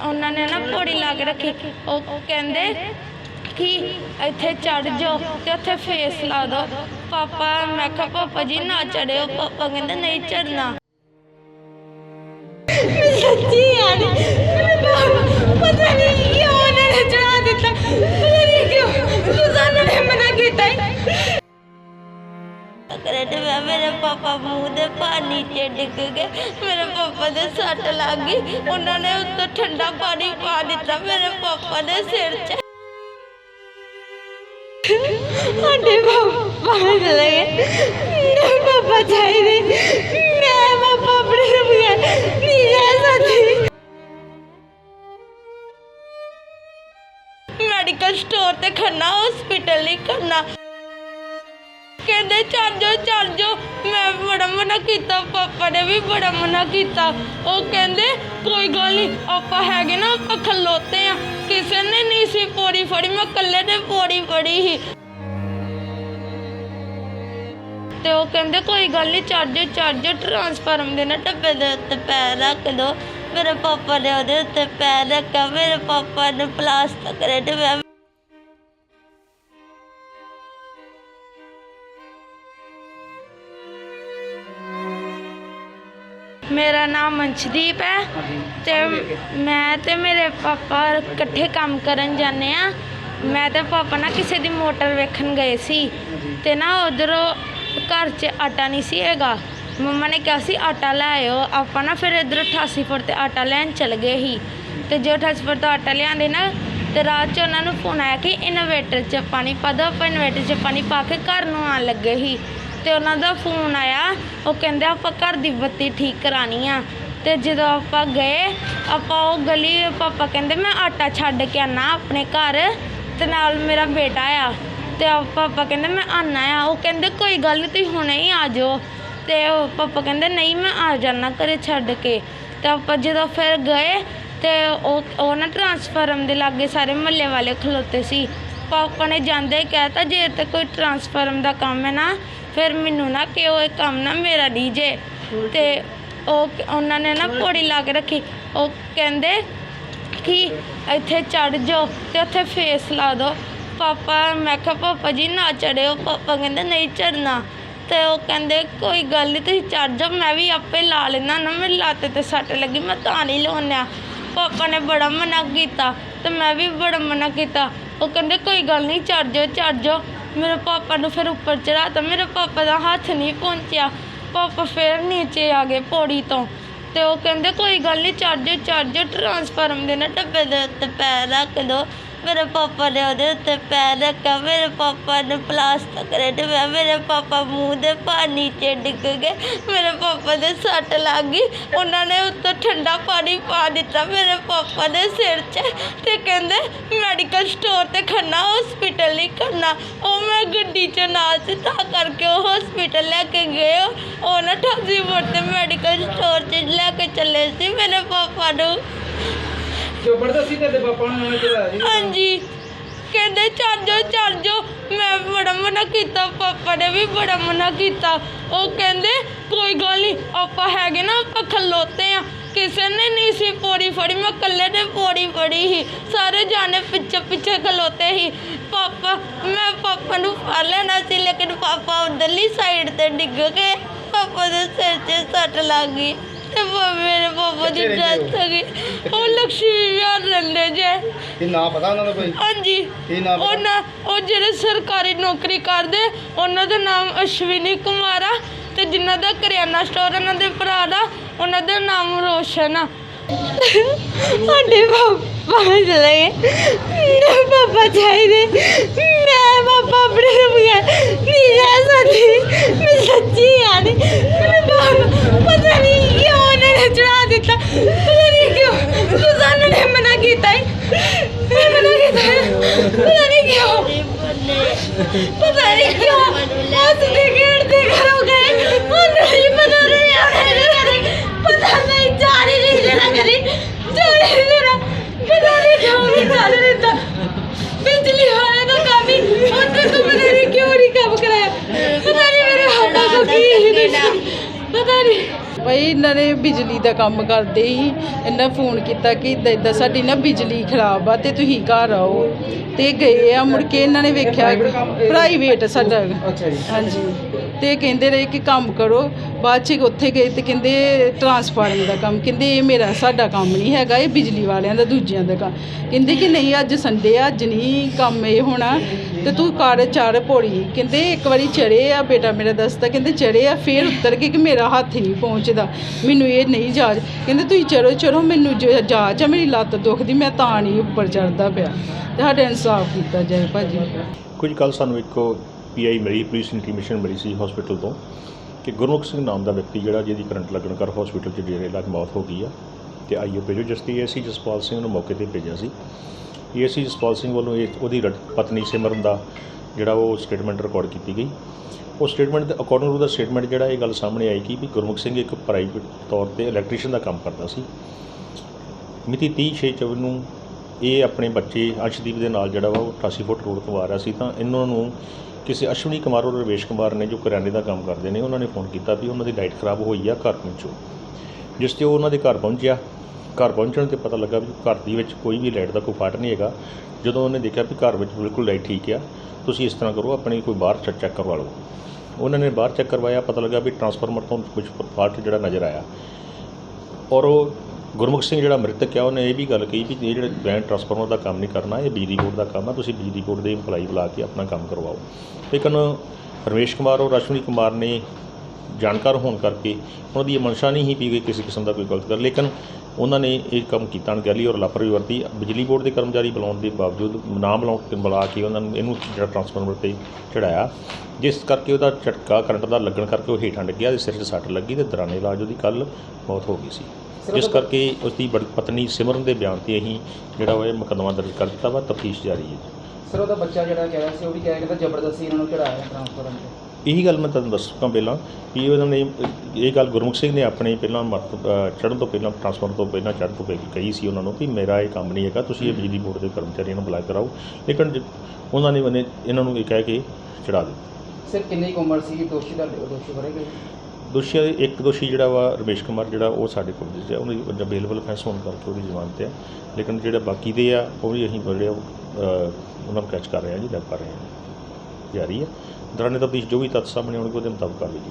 ਉਹਨਾਂ ਨੇ ਨਾ ਪੌੜੀ ਲਾ ਕੇ ਰੱਖੀ। ਉਹ ਉਹ ਕਹਿੰਦੇ ਕਿ ਇੱਥੇ ਚੜ ਜਾਓ ਤੇ ਉੱਥੇ ਫੇਸ ਲਾ ਦਿਓ। ਪਾਪਾ, ਮੈਂ ਕਿਹਾ, ਪਾਪਾ ਜੀ, ਨਾ ਚੜਿਓ ਪਾਪਾ ਕਹਿੰਦੇ, ਨਹੀਂ ਚੜਨਾ ਸੱਚੀ ਪਾਪਾ ਮੂੰਹ ਦੇ ਪਾਣੀ ਚ ਡਿੱਗ ਗਏ ਮੇਰੇ ਪਾਪਾ ਦੇ ਸੱਟ ਲੱਗ ਗਈ ਉਹਨਾਂ ਨੇ ਉੱਤੋਂ ਠੰਡਾ ਪਾਣੀ ਪਾ ਦਿੱਤਾ ਮੇਰੇ ਪਾਪਾ ਦੇ ਸਿਰ 'ਚ ਸਾਡੇ ਪਾਪਾ ਚਲੇ ਗਏ ਮੇਰੇ ਪਾਪਾ ਚਾਹੀਦੇ ਮੈਂ ਪਾਪਾ ਆਪਣੇ ਬਗੈਰ ਨਹੀਂ ਰਹਿ ਸਕਦੀ ਮੈਡੀਕਲ ਸਟੋਰ ਤੇ ਖੜਨਾ ਹਸਪੀਟਲ ਨਹੀਂ ਖੜਨਾ ਕਹਿੰਦੇ, ਚੱਲ ਜਾਓ ਚੱਲ ਜਾਓ। ਮੈਂ ਬੜਾ ਮਨਾ ਕੀਤਾ, ਪਾਪਾ ਨੇ ਵੀ ਬੜਾ ਮਨਾ ਕੀਤਾ। ਉਹ ਕਹਿੰਦੇ, ਕੋਈ ਗੱਲ ਨਹੀਂ ਆਪਾਂ ਹੈਗੇ ਨਾ, ਆਪਾਂ ਖਲੋਤੇ ਆ। ਕਿਸੇ ਨੇ ਨਹੀਂ ਸੀ ਪੌੜੀ ਫੜੀ, ਮੈਂ ਇਕੱਲੇ ਨੇ ਪੌੜੀ ਫੜੀ ਸੀ। ਤੇ ਉਹ ਕਹਿੰਦੇ, ਕੋਈ ਗੱਲ ਨਹੀਂ ਚਾਰਜਰ ਜਾਓ ਟਰਾਂਸਫਾਰਮ ਦੇ ਨਾ ਡੱਬੇ ਦੇ ਉੱਤੇ ਪੈਰ ਰੱਖ ਦੋ। ਮੇਰੇ ਪਾਪਾ ਨੇ ਉਹਦੇ ਉੱਤੇ ਪੈਰ ਰੱਖਿਆ, ਮੇਰੇ ਪਾਪਾ ਨੇ ਪਲਾਸਟਿਕ ਕਰੇ ਮੈਂ ਮੇਰਾ ਨਾਮ ਮਨਸ਼ਦੀਪ ਹੈ ਤੇ ਮੈਂ ਤੇ ਮੇਰੇ ਪਾਪਾ ਇਕੱਠੇ ਕੰਮ ਕਰਨ ਜਾਂਦੇ ਆ ਮੈਂ ਤੇ ਪਾਪਾ ਨਾ ਕਿਸੇ ਦੀ ਮੋਟਰ ਵੇਖਣ ਗਏ ਸੀ। ਤੇ ਨਾ ਉਧਰੋਂ ਘਰ 'ਚ ਆਟਾ ਨਹੀਂ ਸੀ ਹੈਗਾ। ਮੰਮਾ ਨੇ ਕਿਹਾ ਸੀ ਆਟਾ ਲੈ ਆਇਓ। ਆਪਾਂ ਨਾ ਫਿਰ ਇਧਰ 88 ਫੁੱਟ ਤੇ ਆਟਾ ਲੈਣ ਚਲ ਗਏ ਸੀ। ਤੇ ਜੋ 88 ਫੁੱਟ ਤੋਂ ਆਟਾ ਲਿਆਂਦੇ ਨਾ ਤੇ ਰਾਤ 'ਚ ਉਹਨਾਂ ਨੂੰ ਫੋਨ ਆਇਆ ਕਿ ਇਨਵੇਟਰ 'ਚ ਪਾਣੀ ਪਾ ਦਿਓ। ਆਪਾਂ ਇਨਵੇਟਰ 'ਚ ਪਾਣੀ ਪਾ ਕੇ ਘਰ ਨੂੰ ਆਉਣ ਲੱਗੇ ਸੀ। ਤੇ ਉਹਨਾਂ ਦਾ ਫੋਨ ਆਇਆ। ਉਹ ਕਹਿੰਦੇ, ਆਪਾਂ ਘਰ ਦੀ ਬੱਤੀ ਠੀਕ ਕਰਾਣੀ ਆ। ਤੇ ਜਦੋਂ ਆਪਾਂ ਗਏ, ਆਪਾਂ ਉਹ ਗਲੀ ਪਾਪਾ ਕਹਿੰਦੇ, ਮੈਂ ਆਟਾ ਛੱਡ ਕੇ ਆਣਾ ਆਪਣੇ ਘਰ। ਤੇ ਨਾਲ ਮੇਰਾ ਬੇਟਾ ਆ। ਤੇ ਪਾਪਾ ਕਹਿੰਦੇ, ਮੈਂ ਆਣਾ ਆ। ਉਹ ਕਹਿੰਦੇ, ਕੋਈ ਗੱਲ ਨਹੀਂ ਤੁਸੀਂ ਹੁਣੇ ਹੀ ਆ ਜਾਓ। ਤੇ ਉਹ ਪਾਪਾ ਕਹਿੰਦੇ, ਨਹੀਂ, ਮੈਂ ਆ ਜਾਣਾ ਘਰੇ ਛੱਡ ਕੇ। ਤੇ ਆਪਾਂ ਜਦੋਂ ਫਿਰ ਗਏ, ਤੇ ਉਹ ਉਹ ਨਾ ਟਰਾਂਸਫਾਰਮ ਦੇ ਲਾਗੇ ਸਾਰੇ ਮਹੱਲੇ ਵਾਲੇ ਖਲੋਤੇ ਸੀ। ਪਾਪਾ ਨੇ ਜਾਂਦੇ ਹੀ ਕਹਿਤਾ ਜੇ ਤੇ ਕੋਈ ਟਰਾਂਸਫਾਰਮ ਦਾ ਕੰਮ ਹੈ ਨਾ ਫਿਰ ਮੈਨੂੰ ਨਾ ਕਿ ਉਹ ਇਹ ਕੰਮ ਨਾ ਮੇਰਾ ਨਹੀਂ ਜੇ ਤੇ ਉਹ ਉਹਨਾਂ ਨੇ ਨਾ ਪੌੜੀ ਲਾ ਕੇ ਰੱਖੀ। ਉਹ ਕਹਿੰਦੇ ਕਿ ਇੱਥੇ ਚੜ ਜਾਓ ਤੇ ਉੱਥੇ ਫੇਸ ਲਾ ਦਿਓ। ਪਾਪਾ ਮੈਂ ਕਿਹਾ ਪਾਪਾ ਜੀ ਨਾ ਚੜਿਓ ਪਾਪਾ ਕਹਿੰਦੇ ਨਹੀਂ ਚੜਨਾ ਤੇ ਉਹ ਕਹਿੰਦੇ ਕੋਈ ਗੱਲ ਨਹੀਂ ਤੁਸੀਂ ਚੜ ਜਾਓ। ਮੈਂ ਵੀ ਆਪੇ ਲਾ ਲੈਣਾ ਨਾ ਮੇਰੀ ਲੱਤ ਤੇ ਸੱਟ ਲੱਗੀ ਮੈਂ ਤਾਂ ਨਹੀਂ ਲਾਉਣਿਆ ਪਾਪਾ ਨੇ ਬੜਾ ਮਨਾ ਕੀਤਾ ਤੇ ਮੈਂ ਵੀ ਬੜਾ ਮਨਾ ਕੀਤਾ। ਉਹ ਕਹਿੰਦੇ ਕੋਈ ਗੱਲ ਨਹੀਂ ਚੜ ਜਾਓ ਚੜ ਜਾਓ। ਮੇਰੇ ਪਾਪਾ ਨੂੰ ਫਿਰ ਉੱਪਰ ਚੜਾਤਾ ਮੇਰੇ ਪਾਪਾ ਦਾ ਹੱਥ ਨਹੀਂ ਪਹੁੰਚਿਆ। ਪਾਪਾ ਫਿਰ ਨੀਚੇ ਆ ਗਏ ਪੌੜੀ ਤੋਂ। ਤੇ ਉਹ ਕਹਿੰਦੇ, ਕੋਈ ਗੱਲ ਨਹੀਂ ਚਾਰਜਰ ਚਾਰਜਰ ਟਰਾਂਸਫਾਰਮ ਦੇ ਨਾ ਡੱਬੇ ਦੇ ਉੱਤੇ ਪੈਰ ਰੱਖ ਦੋ। ਮੇਰੇ ਪਾਪਾ ਨੇ ਉਹਦੇ ਉੱਤੇ ਪੈਰ ਰੱਖਿਆ, ਮੇਰੇ ਪਾਪਾ ਨੇ ਪਲਾਸਟਰ ਕਰੇ ਤੇ ਮੈਂ ਮੇਰੇ ਪਾਪਾ ਮੂੰਹ ਦੇ ਪਾਣੀ 'ਚ ਡਿੱਗ ਗਏ। ਮੇਰੇ ਪਾਪਾ ਦੇ ਸੱਟ ਲੱਗ ਗਈ। ਉਹਨਾਂ ਨੇ ਉੱਤੋਂ ਠੰਡਾ ਪਾਣੀ ਪਾ ਦਿੱਤਾ ਮੇਰੇ ਪਾਪਾ ਦੇ ਸਿਰ 'ਚ ਤੇ ਕਹਿੰਦੇ ਮੈਡੀਕਲ ਸਟੋਰ ਤੇ ਖੰਨਾ ਹਸਪੀਟਲ ਨਹੀਂ ਖੰਨਾ ਉਹ ਮੈਂ ਗੱਡੀ 'ਚ ਨਾਲ ਸੀ, ਤਾਂ ਕਰਕੇ ਉਹ ਹਸਪੀਟਲ ਲੈ ਕੇ ਗਏ। ਉਹ ਨਾ ਠਾਸੀ ਮੋੜ ਤੇ ਮੈਡੀਕਲ ਸਟੋਰ 'ਚ ਲੈ ਕੇ ਚੱਲੇ ਸੀ। ਮੇਰੇ ਪਾਪਾ ਨੂੰ ਜ਼ਬਰਦਸਤੀ ਤੇਰੇ ਪਾਪਾ ਨੇ ਉਹਨੇ ਚੜਾਇਆ ਸੀ? ਹਾਂਜੀ। ਕਹਿੰਦੇ, ਚੱਲ ਜਾਓ ਚੱਲ ਜਾਓ। ਮੈਂ ਬੜਾ ਮਨਾ ਕੀਤਾ, ਪਾਪਾ ਨੇ ਵੀ ਬੜਾ ਮਨਾ ਕੀਤਾ। ਉਹ ਕਹਿੰਦੇ, ਕੋਈ ਗੱਲ ਨਹੀਂ ਆਪਾਂ ਹੈਗੇ ਨਾ, ਆਪਾਂ ਖਲੋਤੇ ਆ। ਕਿਸੇ ਨੇ ਨਹੀਂ ਸੀ ਪੌੜੀ ਫੜੀ, ਮੈਂ ਇਕੱਲੇ ਨੇ ਪੌੜੀ ਫੜੀ ਸੀ। ਸਾਰੇ ਜਾਣੇ ਪਿੱਛੇ ਪਿੱਛੇ ਖਲੋਤੇ ਸੀ। ਪਾਪਾ, ਮੈਂ ਪਾਪਾ ਨੂੰ ਫੜ ਲੈਣਾ ਸੀ, ਲੇਕਿਨ ਪਾਪਾ ਉਧਰਲੀ ਸਾਈਡ ਤੇ ਡਿੱਗ ਗਏ। ਪਾਪਾ ਦੇ ਸਿਰ 'ਚ ਸੱਟ ਲੱਗ ਗਈ। ਤੇ ਮੇਰੇ ਪਾਪਾ ਦੀ ਕਿੱਥੇ ਰਹਿੰਦੇ ਡੈਥ ਹੋ? ਗਈ ਉਹ ਲక్ష్ਮੀ ਵਿਹਾਰ ਰਹਿੰਦੇ ਜੇ। ਇਹ ਨਾਂ ਪਤਾ ਉਹਨਾਂ ਦਾ ਕੋਈ? ਹਾਂਜੀ। ਕੀ ਨਾਮ ਹੈ? ਉਹਨਾਂ ਉਹ ਜਿਹੜੇ ਸਰਕਾਰੀ ਨੌਕਰੀ ਕਰਦੇ ਉਹਨਾਂ ਦਾ ਨਾਮ ਅਸ਼ਵਿਨੀ ਕੁਮਾਰ ਆ ਤੇ ਜਿਨ੍ਹਾਂ ਦਾ ਕਰਿਆਨਾ ਸਟੋਰ ਉਹਨਾਂ ਦੇ ਭਰਾ ਦਾ ਉਹਨਾਂ ਦਾ ਨਾਮ ਰੋਸ਼ਨ ਆ। ਸਾਡੇ ਪਾਪਾ ਚਲੇ ਗਏ। ਮੇਰੇ ਪਾਪਾ ਚਾਹੀਦੇ। ਮੈਂ ਪਾਪਾ ਆਪਣੇ ਬਗੈਰ ਨਹੀਂ ਰਹਿ ਸਕਦੀ। ਮੈਂ ਸੱਚੀ ਯਾਰ ਮੇਰੇ ਬਾਪ ਚੜਾ ਦਿੱਤਾ ਪਤਾ ਨਹੀਂ ਕਿਉਂ ਸੁਜ਼ਾਨਾ ਨੇ ਮਨਾ ਕੀਤਾ ਹੀ ਮੈਂ ਮਨਾ ਕੀਤਾ ਹੀ। ਪਤਾ ਨਹੀਂ ਕਿਉਂ। ਪਤਾ ਨਹੀਂ ਕਿਉਂ। ਉਸ ਦੇ ਗੇੜ ਦੇ ਘਰੋਂ ਗਏ। ਉਹਨੂੰ ਨਹੀਂ ਪਤਾ ਨਹੀਂ ਆਇਆ ਪਤਾ ਨਹੀਂ ਜਾਣੀ ਨਹੀਂ ਦੇਣਾ ਕਰੀ ਜਾਣੀ ਨਹੀਂ ਦੇਣਾ। ਪਤਾ ਨਹੀਂ ਕਿਉਂ ਨਹੀਂ ਜਾਣ ਦਿੱਤਾ ਬਿਜਲੀ ਵਾਲੇ ਦਾ ਕੰਮ ਹੀ ਉੱਥੇ ਤੋਂ ਪਤਾ ਨਹੀਂ ਕਿਉਂ ਨਹੀਂ ਕੰਮ ਕਰਾਇਆ ਪਤਾ ਨਹੀਂ ਮੇਰੇ ਹੱਥਾਂ ਤੋਂ ਕੀ ਹੀ ਨਹੀਂ ਸੀ। ਪਤਾ ਨਹੀਂ ਭਾਈ ਇਹਨਾਂ ਨੇ ਬਿਜਲੀ ਦਾ ਕੰਮ ਕਰਦੇ ਸੀ ਇਹਨਾਂ ਫੋਨ ਕੀਤਾ ਕਿ ਇਦਾਂ ਇਦਾਂ ਸਾਡੀ ਨਾ ਬਿਜਲੀ ਖਰਾਬ ਆ ਤੇ ਤੁਸੀਂ ਘਰ ਆਓ। ਤੇ ਗਏ ਆ ਮੁੜ ਕੇ ਇਹਨਾਂ ਨੇ ਵੇਖਿਆ ਪ੍ਰਾਈਵੇਟ ਸਾਡਾ ਅੱਛਾ ਜੀ। ਹਾਂਜੀ। ਤੇ ਕਹਿੰਦੇ ਰਹੇ ਕਿ ਕੰਮ ਕਰੋ। ਬਾਅਦ ਚ ਉੱਥੇ ਗਏ ਤੇ ਕਹਿੰਦੇ ਟਰਾਂਸਫਾਰਮਰ ਦਾ ਕੰਮ। ਕਹਿੰਦੇ ਇਹ ਮੇਰਾ, ਸਾਡਾ ਕੰਮ ਨਹੀਂ ਹੈਗਾ, ਇਹ ਬਿਜਲੀ ਵਾਲਿਆਂ ਦਾ, ਦੂਜਿਆਂ ਦਾ ਕੰਮ। ਕਹਿੰਦੇ ਕਿ ਨਹੀਂ, ਅੱਜ ਸੰਡੇ ਆ, ਅੱਜ ਨਹੀਂ ਕੰਮ ਇਹ ਹੋਣਾ। ਤੇ ਤੂੰ ਕਰ ਚੜ ਪੌੜੀ। ਕਹਿੰਦੇ ਇੱਕ ਵਾਰੀ ਚੜੇ ਆ, ਬੇਟਾ ਮੇਰਾ ਦੱਸਦਾ, ਕਹਿੰਦੇ ਚੜੇ ਆ, ਫੇਰ ਉਤਰ ਕੇ ਕਿ ਮੇਰਾ ਹੱਥ ਨਹੀਂ ਪਹੁੰਚਦਾ। ਮੈਨੂੰ ਇਹ ਨਹੀਂ ਜਾਜ ਕਹਿੰਦੇ ਤੁਸੀਂ ਚੜੋ ਚੜੋ ਮੈਨੂੰ ਜ- ਜਾਚ ਆ, ਮੇਰੀ ਲੱਤ ਦੁਖਦੀ, ਮੈਂ ਤਾਂ ਨਹੀਂ ਉੱਪਰ ਚੜਦਾ ਪਿਆ। ਤੇ ਸਾਡੇ ਇਨਸਾਫ ਕੀਤਾ ਜਾਏ ਭਾਜੀ। ਕੁਝ ਕੱਲ ਸਾਨੂੰ ਇੱਕੋ ਪੀਆਈ ਮਿਲੀ ਪੁਲਿਸ ਇਨਫੋਰਮੇਸ਼ਨ ਮਿਲੀ ਸੀ ਹਸਪੀਟਲ ਤੋਂ ਕਿ ਗੁਰਮੁਖ ਸਿੰਘ ਨਾਮ ਦਾ ਵਿਅਕਤੀ ਜਿਹੜਾ ਜਿਹਦੀ ਕਰੰਟ ਲੱਗਣ ਕਰ ਹਸਪੀਟਲ 'ਚ ਡੇਰੇ ਲੱਗ ਮੌਤ ਹੋ ਗਈ ਆ ਤੇ ਆਈਓ ਭੇਜੋ ਜਿਸ ਦੀ ਏਸੀ ਜਸਪਾਲ ਸਿੰਘ ਨੂੰ ਮੌਕੇ ਤੇ ਭੇਜਿਆ ਸੀ। ਏਸੀ ਜਸਪਾਲ ਸਿੰਘ ਵੱਲੋਂ ਇਹ ਉਹਦੀ ਰਟ- ਪਤਨੀ ਸਿਮਰਨ ਦਾ ਜਿਹੜਾ ਉਹ ਸਟੇਟਮੈਂਟ ਰਿਕਾਰਡ ਕੀਤੀ ਗਈ। ਉਹ ਸਟੇਟਮੈਂਟ ਦੇ ਅਕੋਰਡਿੰਗ ਟੂ ਦਾ ਸਟੇਟਮੈਂਟ ਜਿਹੜਾ ਇਹ ਗੱਲ ਸਾਹਮਣੇ ਆਈ ਕਿ ਵੀ ਗੁਰਮੁਖ ਸਿੰਘ ਇੱਕ ਪ੍ਰਾਈਵੇਟ ਤੌਰ ਤੇ ਇਲੈਕਟ੍ਰੀਸ਼ੀਅਨ ਦਾ ਕੰਮ ਕਰਦਾ ਸੀ। ਮਿਤੀ 30 ਛੇ 24 ਨੂੰ ਇਹ ਆਪਣੇ ਬੱਚੇ ਅਰਸ਼ਦੀਪ ਦੇ ਨਾਲ ਜਿਹੜਾ ਵਾ ਉਹ 88 ਫੁੱਟ ਰੋਡ ਤੋਂ ਆ ਰਿਹਾ ਸੀ ਤਾਂ ਇਹਨਾਂ ਨੂੰ ਕਿਸੇ ਅਸ਼ਵਨੀ ਕੁਮਾਰ ਔਰ ਰਵੇਸ਼ ਕੁਮਾਰ ਨੇ ਜੋ ਕਰਿਆਨੇ ਦਾ ਕੰਮ ਕਰਦੇ ਨੇ, ਉਹਨਾਂ ਨੇ ਫੋਨ ਕੀਤਾ ਵੀ ਉਹਨਾਂ ਦੀ ਲਾਈਟ ਖਰਾਬ ਹੋਈ ਆ, ਘਰ ਪਹੁੰਚੋ। ਜਿਸ ਤੇ ਉਹ ਉਹਨਾਂ ਦੇ ਘਰ ਪਹੁੰਚਿਆ। ਘਰ ਪਹੁੰਚਣ ਤੇ ਪਤਾ ਲੱਗਾ ਵੀ ਘਰ ਦੀ ਵਿੱਚ ਕੋਈ ਵੀ ਲਾਈਟ ਦਾ ਕੋਈ ਫਾਲਟ ਨਹੀਂ ਹੈਗਾ। ਜਦੋਂ ਉਹਨੇ ਦੇਖਿਆ ਵੀ ਘਰ ਵਿੱਚ ਬਿਲਕੁਲ ਲਾਈਟ ਠੀਕ ਆ, ਤੁਸੀਂ ਇਸ ਤਰ੍ਹਾਂ ਕਰੋ, ਆਪਣੀ ਕੋਈ ਬਾਹਰ ਚੈੱਕ ਚੈੱਕ ਕਰਵਾ ਲਓ। ਉਹਨਾਂ ਨੇ ਬਾਹਰ ਚੈੱਕ ਕਰਵਾਇਆ, ਪਤਾ ਲੱਗਾ ਵੀ ਟਰਾਂਸਫਾਰਮਰ ਤੋਂ ਕੁਝ ਫਾਲਟ ਜਿਹੜਾ ਨਜ਼ਰ ਆਇਆ। ਔਰ ਉਹ ਗੁਰਮੁਖ ਸਿੰਘ ਜਿਹੜਾ ਮ੍ਰਿਤਕ ਆ, ਉਹਨੇ ਇਹ ਵੀ ਗੱਲ ਕਹੀ ਵੀ ਇਹ ਜਿਹੜੇ ਬੈਂਡ ਟਰਾਂਸਫਾਰਮਰ ਦਾ ਕੰਮ ਨਹੀਂ ਕਰਨਾ, ਇਹ ਬਿਜਲੀ ਬੋਰਡ ਦਾ ਕੰਮ ਆ, ਤੁਸੀਂ ਬਿਜਲੀ ਬੋਰਡ ਦੇ ਇੰਪਲਾਈ ਬੁਲਾ ਕੇ ਆਪਣਾ ਕੰਮ ਕਰਵਾਓ। ਲੇਕਿਨ ਰਮੇਸ਼ ਕੁਮਾਰ ਔਰ ਅਸ਼ਵਨੀ ਕੁਮਾਰ ਨੇ ਜਾਣਕਾਰ ਹੋਣ ਕਰਕੇ ਉਹਨਾਂ ਦੀ ਇਹ ਮਨਸ਼ਾ ਨਹੀਂ ਸੀ ਵੀ ਕੋਈ ਕਿਸੇ ਕਿਸਮ ਦਾ ਕੋਈ ਗਲਤ ਕਰ ਲੇਕਿਨ ਉਹਨਾਂ ਨੇ ਇਹ ਕੰਮ ਕੀਤਾ ਅਣਗਹਿਲੀ ਔਰ ਲਾਪਰਵਾਹੀ ਵਰਤੀ। ਬਿਜਲੀ ਬੋਰਡ ਦੇ ਕਰਮਚਾਰੀ ਬੁਲਾਉਣ ਦੇ ਬਾਵਜੂਦ ਨਾ ਬੁਲਾਉਣ ਬੁਲਾ ਕੇ ਉਹਨਾਂ ਨੂੰ ਇਹਨੂੰ ਜਿਹੜਾ ਟਰਾਂਸਫਾਰਮਰ ਤੇ ਚੜਾਇਆ। ਜਿਸ ਕਰਕੇ ਉਹਦਾ ਝਟਕਾ ਕਰੰਟ ਦਾ ਲੱਗਣ ਕਰਕੇ ਉਹ ਹੇਠਾਂ ਡਿੱਗਿਆ ਤੇ ਸਿਰ 'ਚ ਸੱਟ ਲੱਗੀ ਤੇ ਦੌਰਾਨੇ ਇਲਾਜ ਉਹਦੀ ਕੱਲ ਮੌਤ ਹੋ ਗਈ ਸੀ। ਜਿਸ ਕਰਕੇ ਉਸ ਦੀ ਬੜੀ ਪਤਨੀ ਸਿਮਰਨ ਦੇ ਬਿਆਨ ਤੇ ਅਸੀਂ ਜਿਹੜਾ ਉਹ ਇਹ ਮੁਕੱਦਮਾ ਦਰਜ ਕਰ ਦਿੱਤਾ ਵਾ ਤਫਤੀਸ਼ ਜਾਰੀ ਹੈ ਸਰ ਉਹਦਾ ਬੱਚਾ ਜਿਹੜਾ ਕਹਿ ਰਿਹਾ ਸੀ ਉਹ ਵੀ ਕਹਿ ਰਿਹਾ ਕਿ ਜ਼ਬਰਦਸਤੀ ਇਹਨਾਂ ਨੂੰ ਚੜਾਇਆ ਟ੍ਰਾਂਸਫਾਰਮ ਤੇ। ਇਹੀ ਗੱਲ ਮੈਂ ਤੁਹਾਨੂੰ ਦੱਸ ਚੁੱਕਾ ਪਹਿਲਾਂ ਵੀ ਉਹਨਾਂ ਨੇ ਇਹ ਗੱਲ ਗੁਰਮੁਖ ਸਿੰਘ ਨੇ ਆਪਣੇ ਪਹਿਲਾਂ ਚੜ੍ਹਨ ਤੋਂ ਪਹਿਲਾਂ ਟਰਾਂਸਫਰ ਤੋਂ ਪਹਿਲਾਂ ਚੜ੍ਹਨ ਤੋਂ ਪਹਿਲਾਂ ਕਹੀ ਸੀ ਉਹਨਾਂ ਨੂੰ ਕਿ ਮੇਰਾ ਇਹ ਕੰਮ ਨਹੀਂ ਹੈਗਾ ਤੁਸੀਂ ਇਹ ਬਿਜਲੀ ਬੋਰਡ ਦੇ ਕਰਮਚਾਰੀਆਂ ਨੂੰ ਬੁਲਾ ਕੇ ਕਰਾਓ। ਲੇਕਿਨ ਉਹਨਾਂ ਨੇ ਉਹਨੇ ਇਹਨਾਂ ਨੂੰ ਇਹ ਕਹਿ ਕੇ ਚੜਾ ਦਿੱਤਾ। ਸਰ ਕਿੰਨੀ ਕੁ ਉਮਰ ਸੀ? ਦੋਸ਼ੀ ਦਾ ਦੋਸ਼ੀ ਫੜੇਗੇ ਦੋਸ਼ੀਆਂ ਦੇ ਇੱਕ ਦੋਸ਼ੀ ਜਿਹੜਾ ਵਾ ਰਮੇਸ਼ ਕੁਮਾਰ ਜਿਹੜਾ ਉਹ ਸਾਡੇ ਕੋਲ ਜੀ ਉਹਦੀ ਅਵੇਲੇਬਲ ਫੈਸ ਹੋਣ ਕਰਕੇ ਉਹਦੀ ਜ਼ਮਾਨਤ ਹੈ ਲੇਕਿਨ ਜਿਹੜੇ ਬਾਕੀ ਦੇ ਆ ਉਹ ਵੀ ਅਸੀਂ ਅ, ਉਹਨਾਂ ਨੂੰ ਕੈਚ ਕਰ ਰਹੇ ਹਾਂ ਜੀ ਡੈਪ ਕਰ ਰਹੇ ਹਾਂ। ਜਾਰੀ ਹੈ ਦੌਰਾਨੇ ਤਫਤੀਸ਼ ਜੋ ਵੀ ਤੱਥ ਸਾਹਮਣੇ ਆਉਣਗੇ ਉਹਦੇ ਮੁਤਾਬਕ ਕਾਰਵਾਈ ਕੀਤੀ